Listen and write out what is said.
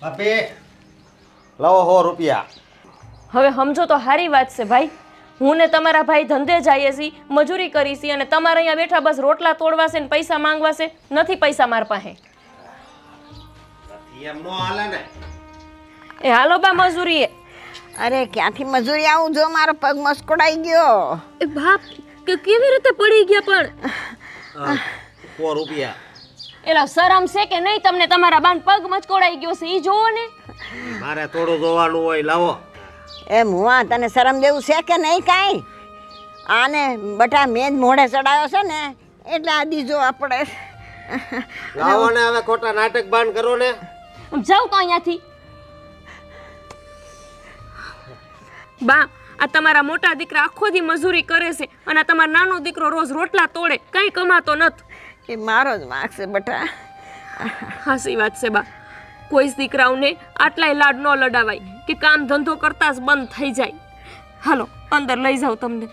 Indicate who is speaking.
Speaker 1: ભાભી લાવો હો રૂપિયા.
Speaker 2: હવે સમજો તો સારી વાત છે ભાઈ. હું ને તમારા ભાઈ ધંધે જઈએ છીએ મજૂરી કરી છીએ અને તમારે અહીંયા બેઠા બસ રોટલા તોડવા છે ને પૈસા માંગવા છે નથી પૈસા માર પાસે.
Speaker 1: નથી એમ નો હાલે ને.
Speaker 2: એ હાલો બા મજૂરી
Speaker 3: અરે ક્યાંથી મજૂરી આવું જો મારો પગ મસ્કોડાઈ ગયો.
Speaker 2: એ બાપ કે કેવી રીતે પડી ગયા પણ?
Speaker 1: સો રૂપિયા.
Speaker 2: એલા શરમ છે કે નહીં? તમને તમારા બાન પગ મચકોડાઈ ગયો છે ઈ જોવો ને.
Speaker 1: મારે થોડું જોવાનું હોય લાવો.
Speaker 3: એ મુવા તને શરમ જેવું છે કે નહીં કાંઈ? આને બટા મેં જ મોઢે ચડાયો છે ને એટલે આ દીજો આપણે
Speaker 1: લાવો ને હવે ખોટા નાટક બાન કરો ને.
Speaker 2: જાવ તો અહીંયાથી. બા આ તમારા મોટા દીકરા આખો દી મજૂરી કરે છે અને આ તમારો નાનો દીકરો રોજ રોટલા તોડે કંઈ કમાતો નથી.
Speaker 3: એ મારો જ વાંક છે બટા.
Speaker 2: હાસી વાત છે બા. કોઈ જ દીકરાઓને આટલાય લાડ ન લડાવાય કે કામ ધંધો કરતા જ બંધ થઈ જાય. હાલો, અંદર લઈ જાઓ તમને.